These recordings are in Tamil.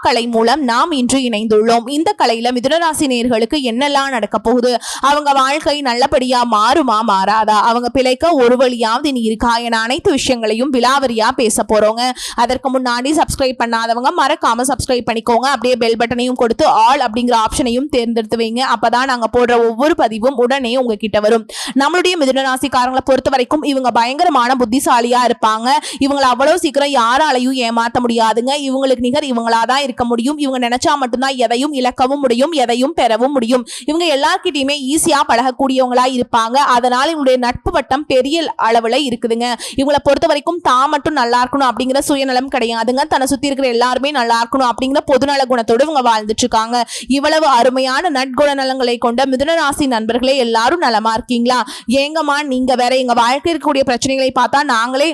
கலை மூலம் நாம் இன்று இணைந்துள்ளோம். இந்த கலையில மிதுனராசி நேர்களுக்கு என்னெல்லாம் நடக்க போகுது? அவங்க வாழ்க்கை நல்லபடியா மாறுமா மாறாதா? அவங்க பிழைக்க ஒரு வழியாவது நீ இருக்கா? என அனைத்து விஷயங்களையும் விலாவரியா பேச போறோங்க. அதற்கு முன்னாடி சப்ஸ்கிரைப் பண்ணாதவங்க மறக்காம சப்ஸ்கிரைப் பண்ணிக்கோங்க. அப்படியே பெல் பட்டனையும் கொடுத்து ஆல் அப்படிங்கிற ஆப்ஷனையும் தேர்ந்தெடுத்து வைங்க. அப்பதான் நாங்க போடுற ஒவ்வொரு பதிவும் உடனே உங்ககிட்ட வரும். நம்மளுடைய மிதுனராசிக்காரங்களை பொறுத்த வரைக்கும் இவங்க பயங்கரமான புத்திசாலியா இருப்பாங்க. இவங்களை அவ்வளவு சீக்கிரம் யாராலையும் ஏமாத்த முடியாதுங்க. இவங்களுக்கு நிகர் இவங்களா தான் இருக்க முடியும். இவங்க நினைச்சா மட்டும்தான் எதையும் இழக்கவும் முடியும் எதையும் பெறவும் முடியும். இவங்க எல்லார்கிட்டயுமே ஈஸியா பழகக்கூடியவங்களா இருப்பாங்க. அதனால இவங்களுடைய நட்பு வட்டம் பெரிய அளவுல இருக்குதுங்க. இவங்களை பொறுத்த வரைக்கும் தான் மட்டும் நல்லா இருக்கணும் அப்படிங்கிற சுயநலம் கிடையாதுங்க. தன்னை சுத்தி இருக்கிற எல்லாருமே நல்லா இருக்கணும் அப்படிங்கிற பொதுநல குணத்தோடு இவங்க வாழ்ந்துட்டு இருக்காங்க. இவ்வளவு அருமையான நட்குண நலங்களை கொண்ட மிதுனராசி நண்பர்களே எல்லாரும் நலமா இருக்கீங்களா? ஏங்கம்மா நீங்க வேற எங்க வாழ்க்கை இருக்கக்கூடிய பிரச்சனைகளை பார்த்தா நாங்களே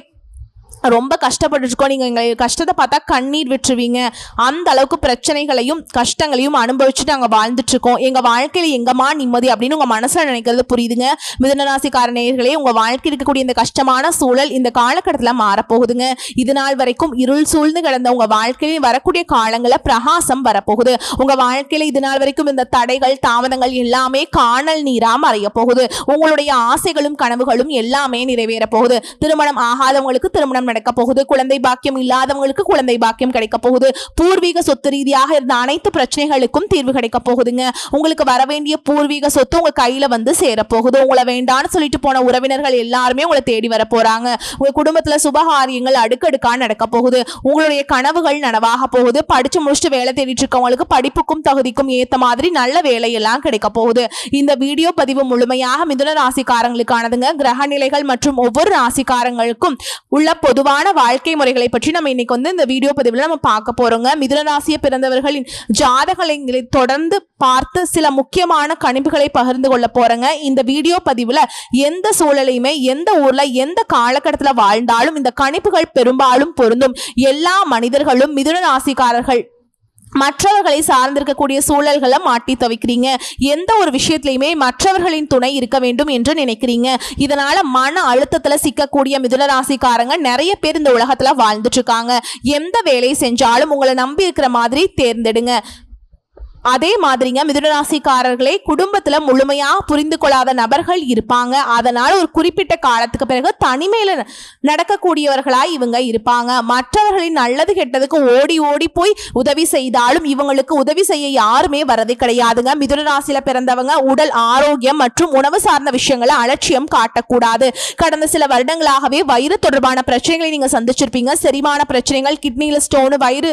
ரொம்ப கஷ்டப்பட்டு இருக்கோம். நீங்கள் எங்களை கஷ்டத்தை பார்த்தா கண்ணீர் விட்டுருவீங்க. அந்த அளவுக்கு பிரச்சனைகளையும் கஷ்டங்களையும் அனுபவிச்சுட்டு நாங்கள் வாழ்ந்துட்டு இருக்கோம். எங்கள் வாழ்க்கையில் எங்கம்மா நிம்மதி அப்படின்னு உங்கள் மனசில் நினைக்கிறது புரியுதுங்க. மிதனராசிக்காரநேயர்களே உங்கள் வாழ்க்கை இருக்கக்கூடிய இந்த கஷ்டமான சூழல் இந்த காலகட்டத்தில் மாறப்போகுதுங்க. இது நாள் வரைக்கும் இருள் சூழ்ந்து கிடந்த உங்கள் வாழ்க்கையில் வரக்கூடிய காலங்களில் பிரகாசம் வரப்போகுது. உங்கள் வாழ்க்கையில் இது நாள் வரைக்கும் இந்த தடைகள் தாமதங்கள் எல்லாமே காணல் நீராக மறைய போகுது உங்களுடைய ஆசைகளும் கனவுகளும் எல்லாமே நிறைவேற போகுது திருமணம் ஆகாதவங்களுக்கு திருமணம் நடக்க போகுது. குழந்தை பாக்கியம் இல்லாதவங்களுக்கு குழந்தை பாக்கியம் கிடைக்க போகுது. பூர்வீக சொத்து ரீதியாக இருந்த அனைத்து பிரச்சனைகளுக்கும் தீர்வு கிடைக்க போகுதுங்க. உங்களுக்கு வர வேண்டிய பூர்வீக சொத்து உங்க கையில வந்து சேர போகுது. உங்களை வேண்டான்னு சொல்லிட்டு போன உறவினர்கள் எல்லாருமே உங்களை தேடி வர போறாங்க. உங்க குடும்பத்துல சுபகாரியங்கள் அடுக்கடுக்கா நடக்க போகுது. உங்களுடைய கனவுகள் நனவாக போகுது. படிச்சு முடிச்சுட்டு வேலை தேடிட்டு இருக்கவங்களுக்கு படிப்புக்கும் தகுதிக்கும் ஏத்த மாதிரி நல்ல வேலையெல்லாம் கிடைக்க போகுது. இந்த வீடியோ பதிவு முழுமையாக மிதுன ராசிக்காரங்களுக்கானதுங்க. கிரக நிலைகள் மற்றும் ஒவ்வொரு ராசிக்காரங்களுக்கும் உள்ள பொதுவான வாழ்க்கை முறைகளை பற்றி நம்ம இன்னைக்கு வந்து இந்த வீடியோ பதிவில் நம்ம பார்க்க போறோங்க. மிதுனராசியை பிறந்தவர்களின் ஜாதகங்களை தொடர்ந்து பார்த்து சில முக்கியமான கணிப்புகளை பகிர்ந்து கொள்ள போறேங்க. இந்த வீடியோ பதிவில் எந்த சூழலையுமே எந்த ஊர்ல எந்த காலகட்டத்தில் வாழ்ந்தாலும் இந்த கணிப்புகள் பெரும்பாலும் பொருந்தும். எல்லா மனிதர்களும் மிதுன ராசிக்காரர்கள் மற்றவர்களை சார்ந்திருக்கக்கூடிய சூழல்களை மாட்டி தவிக்கிறீங்க. எந்த ஒரு விஷயத்திலையுமே மற்றவர்களின் துணை இருக்க வேண்டும் என்று நினைக்கிறீங்க. இதனால மன அழுத்தத்துல சிக்கக்கூடிய மிதுன ராசிக்காரங்க நிறைய பேர் இந்த உலகத்துல வாழ்ந்துட்டு இருக்காங்க. எந்த வேலையை செஞ்சாலும் உங்களை நம்பி இருக்கிற மாதிரி தேர்ந்தெடுங்க. அதே மாதிரிங்க மிதுனராசிக்காரர்களே குடும்பத்துல முழுமையா புரிந்து கொள்ளாத நபர்கள் இருப்பாங்க. அதனால ஒரு குறிப்பிட்ட காலத்துக்கு பிறகு தனிமையில நடக்கக்கூடியவர்களா இவங்க இருப்பாங்க. மற்றவர்களின் நல்லது கெட்டதுக்கு ஓடி ஓடி போய் உதவி செய்தாலும் இவங்களுக்கு உதவி செய்ய யாருமே வரது கிடையாதுங்க. மிதுனராசியில பிறந்தவங்க உடல் ஆரோக்கியம் மற்றும் உணவு சார்ந்த விஷயங்களை அலட்சியம் காட்டக்கூடாது. கடந்த சில வருடங்களாகவே வயிறு தொடர்பான பிரச்சனைகளை நீங்க சந்திச்சிருப்பீங்க. செரிமான பிரச்சனைகள் கிட்னியில ஸ்டோனு வயிறு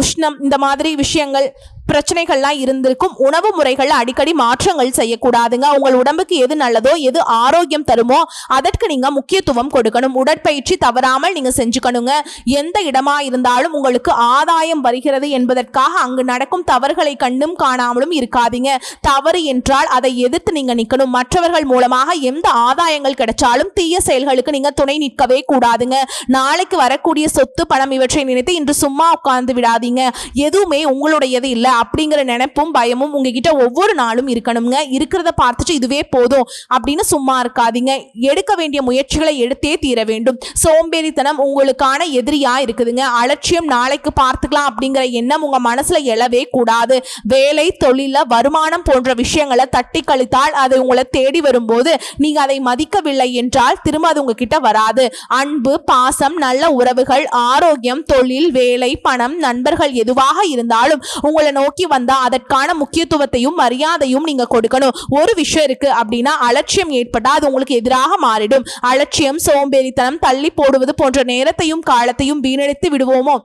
உஷ்ணம் இந்த மாதிரி விஷயங்கள் பிரச்சனைகள்லாம் இருந்திருக்கும். உணவு முறைகள் அடிக்கடி மாற்றங்கள் செய்யக்கூடாதுங்க. உங்கள் உடம்புக்கு எது நல்லதோ எது ஆரோக்கியம் தருமோ அதற்கு நீங்க முக்கியத்துவம் கொடுக்கணும். உடற்பயிற்சி தவறாமல் நீங்க செஞ்சுக்கணுங்க. எந்த இடமா இருந்தாலும் உங்களுக்கு ஆதாயம் வருகிறது என்பதற்காக அங்கு நடக்கும் தவறுகளை கண்டும் காணாமலும் இருக்காதீங்க. தவறு என்றால் அதை எதிர்த்து நீங்க நிக்கணும். மற்றவர்கள் மூலமாக எந்த ஆதாயங்கள் கிடைச்சாலும் தீய செயல்களுக்கு நீங்க துணை நிற்கவே கூடாதுங்க. நாளைக்கு வரக்கூடிய சொத்து பணம் இவற்றை நினைத்து இன்று சும்மா உட்கார்ந்து விடாதீங்க. எதுவுமே உங்களுடையது இல்லை. அப்படிங்கிற நினைப்பும் பயமும் உங்ககிட்ட ஒவ்வொரு நாளும் இருக்கணுங்க. இருக்கிறத பார்த்துட்டு இதுவே போதும் அப்படின்னு சும்மா இருக்காதீங்க. எடுக்க வேண்டிய முயற்சிகளை எடுத்தே தீர வேண்டும். சோம்பேறித்தனம் உங்களுக்கான எதிரியா இருக்குதுங்க. அலட்சியம் நாளைக்கு பார்த்துக்கலாம் அப்படிங்கிற எண்ணம் உங்க மனசுல எழவே கூடாது. வேலை தொழில வருமானம் போன்ற விஷயங்களை தட்டி கழித்தால் அது உங்களை தேடி வரும்போது நீங்க அதை மதிக்கவில்லை என்றால் திரும்ப அது உங்ககிட்ட வராது. அன்பு பாசம் நல்ல உறவுகள் ஆரோக்கியம் தொழில் வேலை பணம் நண்பர்கள் எதுவாக இருந்தாலும் உங்களை நோக்கி வந்தா அதற்கான முக்கியத்துவத்தையும் மரியாதையும் நீங்க கொடுக்கணும். ஒரு விஷயம் இருக்கு அப்படின்னா அலட்சியம் ஏற்பட்டா அது உங்களுக்கு எதிராக மாறிடும். அலட்சியம் சோம்பேறித்தனம் தள்ளி போடுவது போன்ற நேரத்தையும் காலத்தையும் வீணடித்து விடுவோமோ?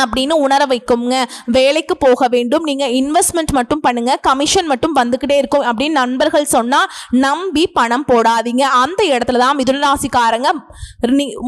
அப்படின்னு உணர வைக்குங்க. வேலைக்கு போக வேண்டும். நீங்கள் இன்வெஸ்ட்மெண்ட் மட்டும் பண்ணுங்க. கமிஷன் மட்டும் வந்துக்கிட்டே இருக்கும் அப்படின்னு நண்பர்கள் சொன்னால் நம்பி பணம் போடாதீங்க. அந்த இடத்துல தான் மிதுனராசிக்காரங்க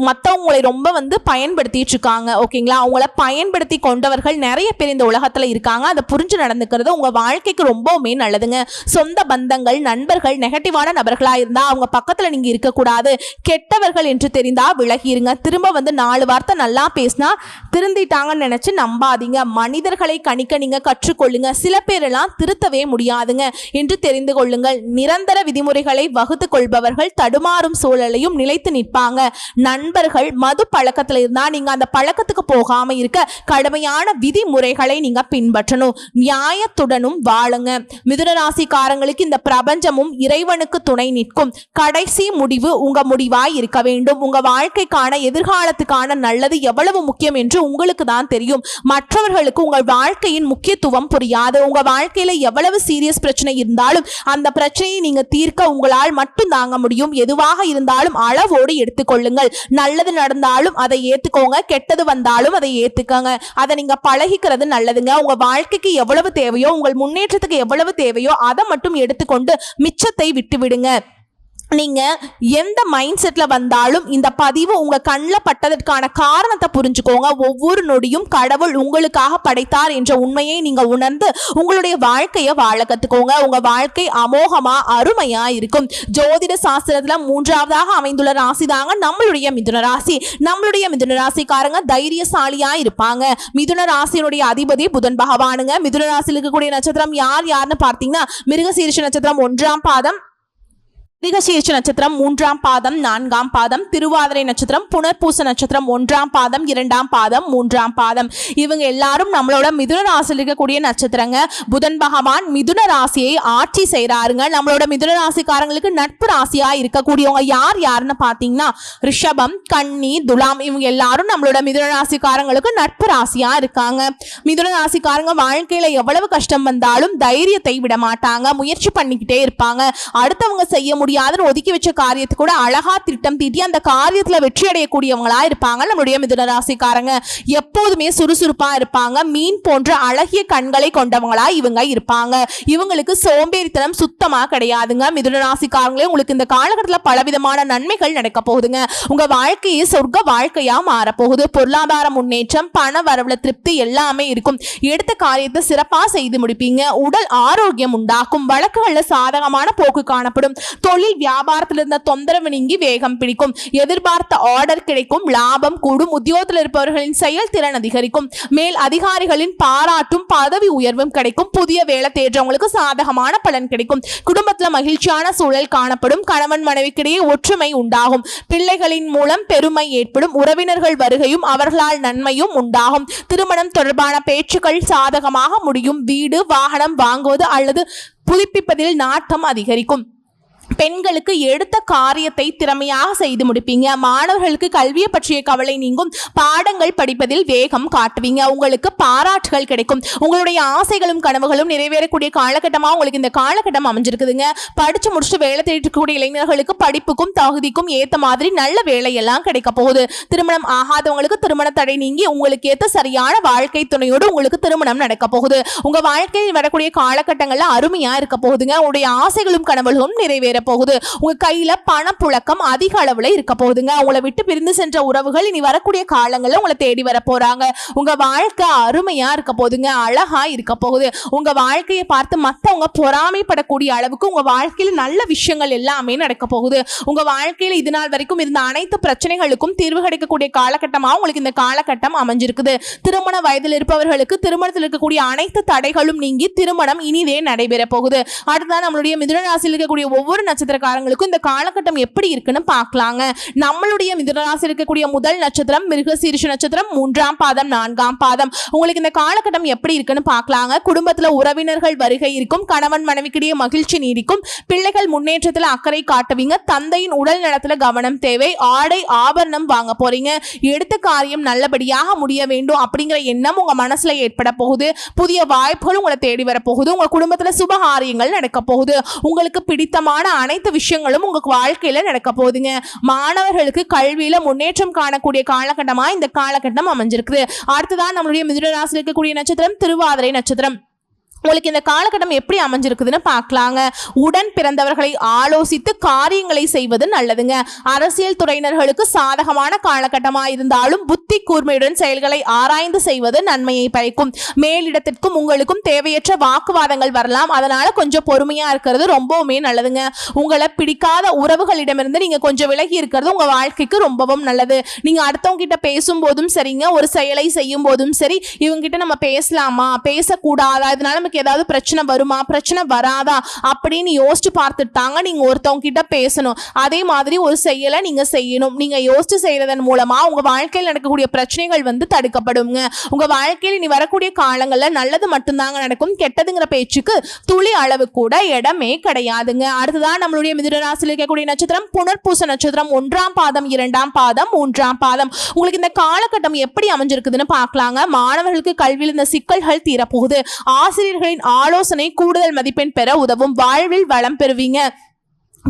மற்றவங்களை ரொம்ப வந்து பயன்படுத்திட்டு இருக்காங்க. ஓகேங்களா? அவங்கள பயன்படுத்தி கொண்டவர்கள் நிறைய பேர் இந்த உலகத்தில் இருக்காங்க. அதை புரிஞ்சு நடந்துக்கிறது உங்கள் வாழ்க்கைக்கு ரொம்பவுமே நல்லதுங்க. சொந்த பந்தங்கள் நண்பர்கள் நெகட்டிவான நபர்களாக இருந்தால் அவங்க பக்கத்தில் நீங்கள் இருக்கக்கூடாது. கெட்டவர்கள் என்று தெரிந்தால் விலகிருங்க. திரும்ப வந்து நாலு வார்த்தை நல்லா பேசினா திருந்திட்டாங்க திருந்திட்டாங்கன்னு நினைச்சு நம்பாதீங்க. மனிதர்களை கணிக்க நீங்க கற்றுக்கொள்ளுங்க. சில பேரெல்லாம் திருத்தவே முடியாதுங்க. என்று தெரிந்து கொள்ளுங்கள். நிரந்தர விதிமுறைகளை வகுத்து கொள்பவர்கள் தடுமாறும் சூழலையும் நிலைத்து நிற்பாங்க. நண்பர்கள் மது பழக்கத்துல இருந்தா நீங்க அந்த பழக்கத்துக்கு போகாம இருக்க கடுமையான விதிமுறைகளை நீங்க பின்பற்றணும். நியாயத்துடனும் வாழுங்க. மிதுனராசிக்காரங்களுக்கு இந்த பிரபஞ்சமும் இறைவனுக்கு துணை நிற்கும். கடைசி முடிவு உங்க முடிவாய் இருக்க வேண்டும். உங்க வாழ்க்கைக்கான எதிர்காலத்துக்கான நல்லது எவ்வளவு முக்கியம் என்று உங்களுக்கு தான் தெரியும். மற்றவர்களுக்கு உங்கள் வாழ்க்கையின் முக்கியத்துவம் புரியாது. உங்க வாழ்க்கையில எவ்வளவு சீரியஸ் பிரச்சனை இருந்தாலும் அந்த பிரச்சனையை நீங்க தீர்க்க உங்களால் மட்டும் தாங்க முடியும். எதுவாக இருந்தாலும் அளவோடு எடுத்துக்கொள்ளுங்கள் நல்லது நடந்தாலும் அதை ஏத்துக்கோங்க. கெட்டது வந்தாலும் அதை ஏத்துக்கோங்க. அதை நீங்க பழகிக்கிறது நல்லதுங்க. உங்க வாழ்க்கைக்கு எவ்வளவு தேவையோ உங்கள் முன்னேற்றத்துக்கு எவ்வளவு தேவையோ அதை மட்டும் எடுத்துக்கொண்டு மிச்சத்தை விட்டு விடுங்க நீங்கள் எந்த மைண்ட் செட்டில் வந்தாலும் இந்த பதிவு உங்கள் கண்ணில் பட்டதற்கான காரணத்தை புரிஞ்சுக்கோங்க. ஒவ்வொரு நொடியும் கடவுள் உங்களுக்காக படைத்தார் என்ற உண்மையை நீங்கள் உணர்ந்து உங்களுடைய வாழ்க்கையை வாழ கற்றுக்கோங்க உங்கள் வாழ்க்கை அமோகமாக அருமையாக இருக்கும். ஜோதிட சாஸ்திரத்தில் மூன்றாவதாக அமைந்துள்ள ராசி தாங்க நம்மளுடைய மிதுன ராசி. நம்மளுடைய மிதுன ராசிக்காரங்க தைரியசாலியாக இருப்பாங்க. மிதுன ராசியினுடைய அதிபதி புதன் பகவானுங்க. மிதுன ராசியில் இருக்கக்கூடிய நட்சத்திரம் யார் யாருன்னு பார்த்தீங்கன்னா மிருகசீரிஷ நட்சத்திரம் ஒன்றாம் பாதம் மிருகசீர்ஷ நட்சத்திரம் மூன்றாம் பாதம் நான்காம் பாதம் திருவாதிரை நட்சத்திரம் புனர்பூச நட்சத்திரம் ஒன்றாம் பாதம் இரண்டாம் பாதம் மூன்றாம் பாதம். இவங்க எல்லாரும் நம்மளோட மிதுன ராசியில் இருக்கக்கூடிய நட்சத்திரங்க. புதன் பகவான் மிதுன ராசியை ஆட்சி செய்கிறாருங்க நம்மளோட மிதுன ராசிக்காரங்களுக்கு நட்பு ராசியாக இருக்கக்கூடியவங்க யார் யாருன்னு பார்த்தீங்கன்னா ரிஷபம் கன்னி துலாம் இவங்க எல்லாரும் நம்மளோட மிதுன ராசிக்காரங்களுக்கு நட்பு ராசியாக இருக்காங்க. மிதுன ராசிக்காரங்க வாழ்க்கையில் எவ்வளவு கஷ்டம் வந்தாலும் தைரியத்தை விட மாட்டாங்க முயற்சி பண்ணிக்கிட்டே இருப்பாங்க. அடுத்தவங்க செய்ய முடியும் முடியாதுன்னு ஒதுக்கி வச்ச காரியத்தை கூட அழகா திட்டம் தீட்டி அந்த காரியத்துல வெற்றி அடையக்கூடியவங்களா இருப்பாங்க. நம்மளுடைய மிதுன ராசிக்காரங்க எப்போதுமே சுறுசுறுப்பா இருப்பாங்க. மீன் போன்ற அழகிய கண்களை கொண்டவங்களா இவங்க இருப்பாங்க. இவங்களுக்கு சோம்பேறித்தனம் சுத்தமா கிடையாதுங்க. மிதுன ராசிக்காரங்களே உங்களுக்கு இந்த காலகட்டத்தில் பலவிதமான நன்மைகள் நடக்க போகுதுங்க. உங்க வாழ்க்கையை சொர்க்க வாழ்க்கையா மாறப்போகுது. பொருளாதார முன்னேற்றம் பண வரவுல திருப்தி எல்லாமே இருக்கும். எடுத்த காரியத்தை சிறப்பா செய்து முடிப்பீங்க. உடல் ஆரோக்கியம் உண்டாக்கும். வழக்குகள்ல சாதகமான போக்கு காணப்படும். தொழில் வியாபாரத்தில் இருந்த தொந்தரவு நீங்கி வேகம் பிடிக்கும் எதிர்பார்த்த ஆர்டர் கிடைக்கும் லாபம் கூடும் உத்தியோகத்தில் இருப்பவர்களின் செயல்திறன் அதிகரிக்கும் மேல் அதிகாரிகளின் பாராட்டும் பதவி உயர்வும் கிடைக்கும் புதிய வேலை தேடுறவங்களுக்கு சாதகமான பலன் கிடைக்கும் குடும்பத்தில் மகிழ்ச்சியான சூழல் காணப்படும் கணவன் மனைவிக்கிடையே ஒற்றுமை உண்டாகும் பிள்ளைகளின் மூலம் பெருமை ஏற்படும் உறவினர்கள் வருகையும் அவர்களால் நன்மையும் உண்டாகும் திருமணம் தொடர்பான பேச்சுக்கள் சாதகமாக முடியும் வீடு வாகனம் வாங்குவது அல்லது புதுப்பிப்பதில் நாட்டம் அதிகரிக்கும் பெண்களுக்கு எடுத்த காரியத்தை திறமையாக செய்து முடிப்பீங்க. மாணவர்களுக்கு கல்வியை பற்றிய கவலை நீங்கும். பாடங்கள் படிப்பதில் வேகம் காட்டுவீங்க. உங்களுக்கு பாராட்டுகள் கிடைக்கும். உங்களுடைய ஆசைகளும் கனவுகளும் நிறைவேறக்கூடிய காலகட்டமாக உங்களுக்கு இந்த காலகட்டம் அமைஞ்சிருக்குதுங்க. படிச்சு முடிச்சுட்டு வேலை தேடிட்டு இருக்கக்கூடிய இளைஞர்களுக்கு படிப்புக்கும் தகுதிக்கும் ஏற்ற மாதிரி நல்ல வேலையெல்லாம் கிடைக்க போகுது. திருமணம் ஆகாதவங்களுக்கு திருமண தடை நீங்கி உங்களுக்கு ஏற்ற சரியான வாழ்க்கை துணையோடு உங்களுக்கு திருமணம் நடக்க போகுது. உங்க வாழ்க்கையில் வரக்கூடிய காலகட்டங்கள்ல அருமையா இருக்க போகுதுங்க. உங்களுடைய ஆசைகளும் கனவுகளும் நிறைவேற போகுது. உங்க கையில பணப்புழக்கம் அதிக அளவுல இருக்க போகுதுங்க. உங்களை விட்டு பிரிந்து சென்ற உறவுகள் இனி வரக்கூடிய காலங்களில் உங்களை தேடி வர போறாங்க. உங்க வாழ்க்கை அருமையா இருக்க போகுதுங்க. அழகா இருக்க போகுது. உங்க வாழ்க்கையை பார்த்து மத்தவங்க பொறாமைப்படக்கூடிய அளவுக்கு உங்க வாழ்க்கையில நல்ல விஷயங்கள் எல்லாமே நடக்க போகுது. உங்க வாழ்க்கையில இது நாள் வரைக்கும் இருந்த அனைத்து பிரச்சனைகளுக்கும் தீர்வு கிடைக்கக்கூடிய காலகட்டமா உங்களுக்கு இந்த காலகட்டம் அமைஞ்சிருக்குது. திருமண வயதில் இருப்பவர்களுக்கு திருமணத்தில் இருக்கக்கூடிய அனைத்து தடைகளும் நீங்கி திருமணம் இனிதே நடைபெற போகுது. அடுத்ததான் நம்மளுடைய மிதுன ராசியில் இருக்கக்கூடிய ஒவ்வொரு நட்சத்திரக்காரங்களுக்கும் இந்த காலகட்டம் எப்படி இருக்குன்னு பார்க்கலாங்க. நம்மளுடைய மிதுனராசி இருக்கக்கூடிய முதல் நட்சத்திரம் மிருகசீரிஷ நட்சத்திரம் மூன்றாம் பாதம் நான்காம் பாதம். உங்களுக்கு இந்த காலகட்டம் எப்படி இருக்குன்னு பார்க்கலாங்க. குடும்பத்தில் உறவினர்கள் வருகை இருக்கும் கணவன் மனைவிக்கிடையே மகிழ்ச்சி நீடிக்கும் பிள்ளைகள் முன்னேற்றத்தில் அக்கறை காட்டுவீங்க தந்தையின் உடல் நலத்தில் கவனம் தேவை ஆடை ஆபரணம் வாங்க போறீங்க எடுத்த காரியம் நல்லபடியாக முடிய வேண்டும் அப்படிங்கிற எண்ணம் உங்க மனசுல ஏற்பட போகுது. புதிய வாய்ப்புகள் உங்களை தேடி வரப்போகுது. உங்க குடும்பத்தில் சுபகாரியங்கள் நடக்க போகுது. உங்களுக்கு பிடித்தமான அனைத்து விஷயங்களும் உங்களுக்கு வாழ்க்கையில நடக்க போகுதுங்க. மாணவர்களுக்கு கல்வியில முன்னேற்றம் காணக்கூடிய காலகட்டமா இந்த காலகட்டம் அமைஞ்சிருக்குது. அடுத்ததான் நம்மளுடைய மிதுன ராசியில் இருக்கக்கூடிய நட்சத்திரம் திருவாதிரை நட்சத்திரம். உங்களுக்கு இந்த காலகட்டம் எப்படி அமைஞ்சிருக்குதுன்னு பார்க்கலாங்க. உடன் பிறந்தவர்களை ஆலோசித்து காரியங்களை செய்வது நல்லதுங்க. அரசியல் துறையினர்களுக்கு சாதகமான காலகட்டமாக இருந்தாலும் புத்தி கூர்மையுடன் செயல்களை ஆராய்ந்து செய்வது நன்மையை பயக்கும் மேலிடத்திற்கும் உங்களுக்கும் தேவையற்ற வாக்குவாதங்கள் வரலாம். அதனால கொஞ்சம் பொறுமையா இருக்கிறது ரொம்பவுமே நல்லதுங்க. உங்களை பிடிக்காத உறவுகளிடமிருந்து நீங்க கொஞ்சம் விலகி இருக்கிறது உங்க வாழ்க்கைக்கு ரொம்பவும் நல்லது. நீங்க அடுத்தவங்க கிட்ட பேசும்போதும் சரிங்க. ஒரு செயலை செய்யும் போதும் சரி. இவங்க கிட்ட நம்ம பேசலாமா? பேசக்கூடாதா? இதனால நமக்கு ஏதாவது பிரச்சனை வருமா? பிரச்சனை வராதா? அப்படின்னு யோசிச்சு பார்த்துட்டாங்க நீங்க ஒருத்தவங்க கிட்ட பேசணும். அதே மாதிரி ஒரு செயலை நீங்க செய்யணும். நீங்க யோசிச்சு செய்யறதன் மூலமா உங்க வாழ்க்கையில் நடக்கக்கூடிய பிரச்சனைகள் வந்து தடுக்கப்படுங்க உங்க வாழ்க்கையில் இனி வரக்கூடிய காலங்களில் நல்லது மட்டும்தாங்க நடக்கும். கெட்டதுங்கிற பேச்சுக்கு துளி அளவு கூட இடமே கிடையாதுங்க. அடுத்ததான் நம்மளுடைய மிதுனராசியில் இருக்கக்கூடிய நட்சத்திரம் புனர்பூச நட்சத்திரம் ஒன்றாம் பாதம் இரண்டாம் பாதம் மூன்றாம் பாதம். உங்களுக்கு இந்த காலகட்டம் எப்படி அமைஞ்சிருக்குதுன்னு பார்க்கலாங்க. மாணவர்களுக்கு கல்வியில் இந்த சிக்கல்கள் தீரப்போகுது. ஆசிரியர் ஆசிரியர்களின் ஆலோசனை கூடுதல் மதிப்பெண் பெற உதவும் வாழ்வில் வளம் பெறுவீங்க.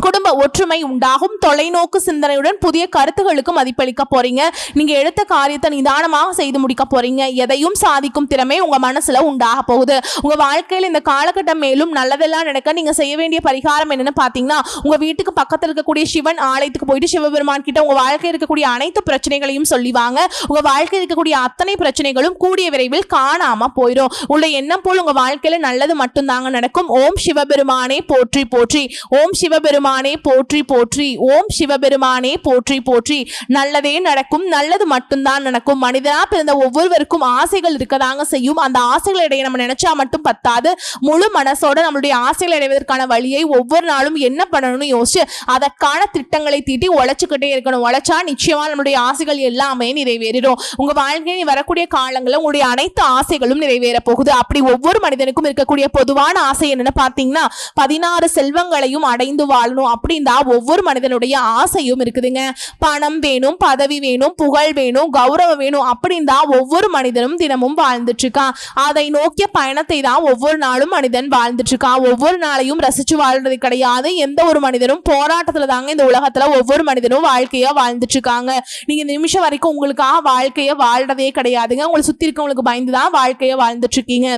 குடும்ப ஒற்றுமை உண்டாகும். தொலைநோக்கு சிந்தனையுடன் புதிய கருத்துகளுக்கு மதிப்பளிக்க போறீங்க. நீங்க எடுத்த காரியத்தை நிதானமாக செய்து முடிக்க போறீங்க. எதையும் சாதிக்கும் திறமை உங்க மனசுல உண்டாக போகுது. உங்க வாழ்க்கையில் இந்த காலகட்டம் மேலும் நல்லதெல்லாம் நடக்க நீங்க செய்ய வேண்டிய பரிகாரம் என்னன்னு பாத்தீங்கன்னா உங்க வீட்டுக்கு பக்கத்தில் இருக்கக்கூடிய சிவன் ஆலயத்துக்கு போயிட்டு சிவபெருமான் கிட்ட உங்க வாழ்க்கையில் இருக்கக்கூடிய அனைத்து பிரச்சனைகளையும் சொல்லி வாங்க. உங்க வாழ்க்கையில் இருக்கக்கூடிய அத்தனை பிரச்சனைகளும் கூடிய விரைவில் காணாம போயிடும் உள்ள எண்ணம் போல் உங்க வாழ்க்கையில நல்லது மட்டும்தாங்க நடக்கும். ஓம் சிவபெருமானே போற்றி போற்றி. ஓம் சிவபெருமான் போற்றி போற்றி. ஓம் சிவபெருமானே போற்றி போற்றி. நல்லதே நடக்கும் நல்லது மட்டும்தான் நடக்கும். மனிதனா பிறந்த ஒவ்வொருவருக்கும் ஆசைகள் இருக்கதாங்க செய்யும். அந்த ஆசைகள் இடையே நம்ம நினைச்சா மட்டும் பத்தாது. முழு மனசோட நம்மளுடைய ஆசைகள் அடைவதற்கான வழியை ஒவ்வொரு நாளும் என்ன பண்ணணும்னு யோசிச்சு அதற்கான திட்டங்களை தீட்டி உழைச்சுக்கிட்டே இருக்கணும். உழைச்சா நிச்சயமா நம்மளுடைய ஆசைகள் எல்லாமே நிறைவேறிடும். உங்க வாழ்க்கையில் வரக்கூடிய காலங்களில் உங்களுடைய அனைத்து ஆசைகளும் நிறைவேற போகுது. அப்படி ஒவ்வொரு மனிதனுக்கும் இருக்கக்கூடிய பொதுவான ஆசை என்னன்னு பார்த்தீங்கன்னா பதினாறு செல்வங்களையும் அடைந்து வாழணும் அப்படின்னா ஒவ்வொரு மனிதனுடைய ஆசையும் இருக்குதுங்க. பணம் வேணும் பதவி வேணும் புகழ் வேணும் கௌரவம் வேணும் அப்படின்னு தான் ஒவ்வொரு மனிதனும் தினமும் வாழ்ந்துட்டு இருக்கான் அதை நோக்கிய பயணத்தை தான் ஒவ்வொரு நாளும் மனிதன் வாழ்ந்துட்டு இருக்கான் ஒவ்வொரு நாளையும் ரசிச்சு வாழ்றது கிடையாது. எந்த ஒரு மனிதனும் போராட்டத்துல தாங்க இந்த உலகத்துல ஒவ்வொரு மனிதனும் வாழ்க்கையா வாழ்ந்துட்டு இருக்காங்க நீங்க இந்த நிமிஷம் வரைக்கும் உங்களுக்காக வாழ்க்கைய வாழ்றதே கிடையாதுங்க. உங்களை சுத்தி இருக்கவங்களுக்கு பயந்து தான் வாழ்க்கைய வாழ்ந்துட்டு இருக்கீங்க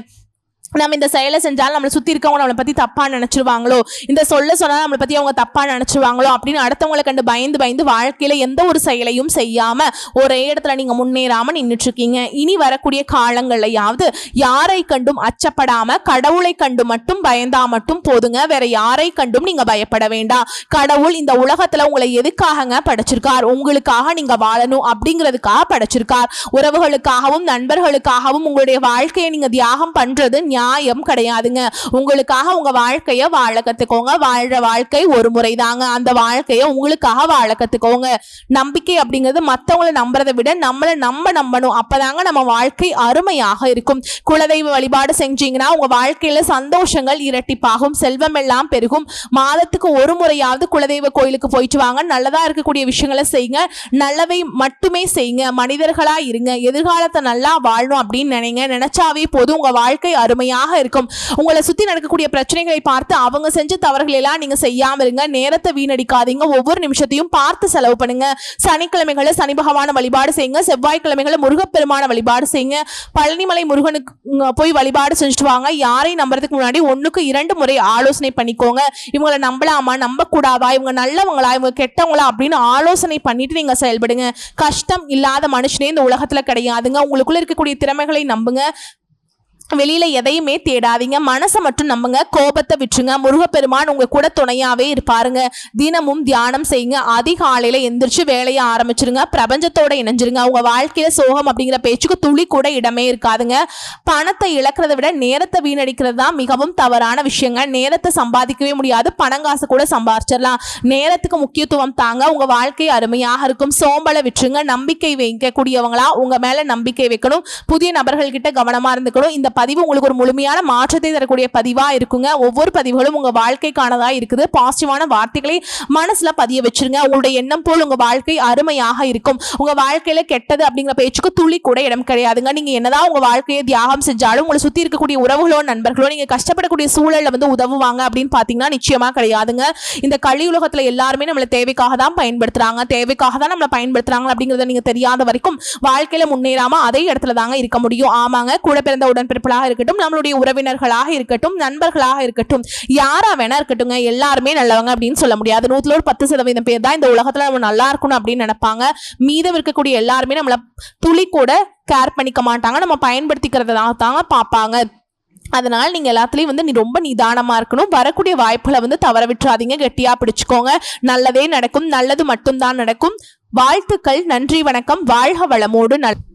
நம்ம இந்த செயலை செஞ்சாலும் நம்மளை சுற்றி இருக்கவங்க நம்மளை பற்றி தப்பாக நினச்சிருவாங்களோ? இந்த சொல்ல சொன்னால் நம்மளை பற்றி அவங்க தப்பாக நினச்சிருவாங்களோ? அப்படின்னு அடுத்தவங்களை கண்டு பயந்து பயந்து வாழ்க்கையில் எந்த ஒரு செயலையும் செய்யாமல் ஒரே இடத்துல நீங்கள் முன்னேறாமல் நின்றுட்டுருக்கீங்க இனி வரக்கூடிய காலங்கள்லையாவது யாரை கண்டும் அச்சப்படாமல் கடவுளை கண்டு மட்டும் பயந்தா மட்டும் போதுங்க. வேற யாரை கண்டும் நீங்கள் பயப்பட வேண்டாம். கடவுள் இந்த உலகத்தில் உங்களை எதுக்காகங்க படைச்சிருக்கார்? உங்களுக்காக நீங்கள் வாழணும் அப்படிங்கிறதுக்காக படைச்சிருக்கார். உறவுகளுக்காகவும் நண்பர்களுக்காகவும் உங்களுடைய வாழ்க்கையை நீங்கள் தியாகம் பண்ணுறது நியாயம் கிடையாதுங்க. உங்களுக்காக உங்க வாழ்க்கைய வாழ கத்துக்கோங்க. வாழ்ற வாழ்க்கை ஒரு முறை தாங்க அந்த வாழ்க்கைய உங்களுக்காக வாழ கத்துக்கோங்க. நம்பிக்கை அப்படிங்கிறது மற்றவங்களை நம்புறதை விட நம்மளை நம்ம நம்பணும். அப்பதாங்க நம்ம வாழ்க்கை அருமையாக இருக்கும். குலதெய்வ வழிபாடு செஞ்சீங்கன்னா உங்க வாழ்க்கையில சந்தோஷங்கள் இரட்டிப்பாகும். செல்வம் எல்லாம் பெருகும். மாதத்துக்கு ஒரு முறையாவது குலதெய்வ கோயிலுக்கு போயிட்டு வாங்க. நல்லதா இருக்கக்கூடிய விஷயங்களை செய்யுங்க. நல்லவை மட்டுமே செய்யுங்க. மனிதர்களா இருங்க. எதிர்காலத்தை நல்லா வாழணும் அப்படின்னு நினைங்க. நினைச்சாவே போதும். உங்க வாழ்க்கை துணையாக இருக்கும். உங்களை சுத்தி நடக்கக்கூடிய பிரச்சனைகளை பார்த்து அவங்க செஞ்ச தவறுகள் எல்லாம் நீங்க செய்யாம இருங்க. நேரத்தை வீணடிக்காதீங்க. ஒவ்வொரு நிமிஷத்தையும் பார்த்து செலவு பண்ணுங்க. சனிக்கிழமைகளை சனி பகவான வழிபாடு செய்யுங்க. செவ்வாய்க்கிழமைகளை முருகப்பெருமான வழிபாடு செய்யுங்க. பழனிமலை முருகனுக்கு போய் வழிபாடு செஞ்சுட்டு வாங்க. யாரையும் நம்புறதுக்கு முன்னாடி ஒண்ணுக்கு இரண்டு முறை ஆலோசனை பண்ணிக்கோங்க. இவங்களை நம்பலாமா? நம்பக்கூடாதா? இவங்க நல்லவங்களா? இவங்க கெட்டவங்களா? அப்படின்னு ஆலோசனை பண்ணிட்டு நீங்க செயல்படுங்க. கஷ்டம் இல்லாத மனுஷனே இந்த உலகத்துல கிடையாதுங்க. உங்களுக்குள்ள இருக்கக்கூடிய திறமைகளை நம்புங்க. வெளியில எதையுமே தேடாதீங்க. மனசை மட்டும் நம்புங்க. கோபத்தை விட்டுருங்க. முருகப்பெருமான் உங்க கூட துணையாவே இருப்பாருங்க. தினமும் தியானம் செய்யுங்க. அதிகாலையில எந்திரிச்சு வேலையை ஆரம்பிச்சிருங்க. பிரபஞ்சத்தோட இணைஞ்சிருங்க. உங்க வாழ்க்கையில சோகம் அப்படிங்கிற பேச்சுக்கு துளி கூட இடமே இருக்காதுங்க. பணத்தை இழக்கிறத விட நேரத்தை வீணடிக்கிறது தான் மிகவும் தவறான விஷயங்க. நேரத்தை சம்பாதிக்கவே முடியாது. பணங்காசு கூட சம்பாதிச்சிடலாம் நேரத்துக்கு முக்கியத்துவம் தாங்க. உங்க வாழ்க்கை அருமையாக இருக்கும். சோம்பலை விட்டுருங்க. நம்பிக்கை வைக்கக்கூடியவங்களா உங்க மேல நம்பிக்கை வைக்கணும். புதிய நபர்கள் கிட்ட கவனமா இருந்துக்கணும். இந்த பதிவு உங்களுக்கு ஒரு முழுமையான மாற்றத்தை தரக்கூடிய பதிவாக இருக்குங்க. ஒவ்வொரு பதிவுகளும் உங்கள் வாழ்க்கைக்கானதாக இருக்குது. பாசிட்டிவான வார்த்தைகளை மனசில் பதிய வச்சிருங்க. உங்களுடைய எண்ணம் போல் உங்கள் வாழ்க்கை அருமையாக இருக்கும். உங்கள் வாழ்க்கையில் கெட்டது அப்படிங்கிற பேச்சுக்கு துளி கூட இடம் கிடையாதுங்க. நீங்கள் என்னதான் உங்கள் வாழ்க்கையை தியாகம் செஞ்சாலும் உங்களை சுற்றி இருக்கக்கூடிய உறவுகளோ நண்பர்களோ நீங்கள் கஷ்டப்படக்கூடிய சூழலில் வந்து உதவுவாங்க அப்படின்னு பார்த்தீங்கன்னா நிச்சயமாக கிடையாதுங்க. இந்த கலியுலகத்துல எல்லாருமே நம்மளை தேவைக்காக தான் பயன்படுத்துகிறாங்க தேவைக்காக தான் நம்மளை பயன்படுத்துகிறாங்க அப்படிங்கிறத நீங்கள் தெரியாத வரைக்கும் வாழ்க்கையில் முன்னேறாமல் அதே இடத்துல தாங்க இருக்க முடியும். ஆமாங்க. கூட பிறந்த உடன்பிறப்பு உடன்பிறப்புகளாக இருக்கட்டும் நம்மளுடைய உறவினர்களாக இருக்கட்டும் நண்பர்களாக இருக்கட்டும் யாரா வேணா இருக்கட்டும்ங்க. எல்லாருமே நல்லவங்க அப்படின்னு சொல்ல முடியாது. நூத்துல ஒரு பத்து சதவீதம் பேர் தான் இந்த உலகத்துல நம்ம நல்லா இருக்கணும் அப்படின்னு நினைப்பாங்க. மீதம் இருக்கக்கூடிய எல்லாருமே நம்மளை துளி கூட கேர் பண்ணிக்க மாட்டாங்க. நம்ம பயன்படுத்திக்கிறதா தாங்க பார்ப்பாங்க. அதனால் நீங்கள் எல்லாத்துலேயும் வந்து நீ ரொம்ப நிதானமாக இருக்கணும். வரக்கூடிய வாய்ப்புகளை வந்து தவற விட்டுறாதீங்க. கெட்டியாக பிடிச்சிக்கோங்க. நல்லதே நடக்கும். நல்லது மட்டும்தான் நடக்கும். வாழ்த்துக்கள். நன்றி வணக்கம். வாழ்க வளமோடு நல்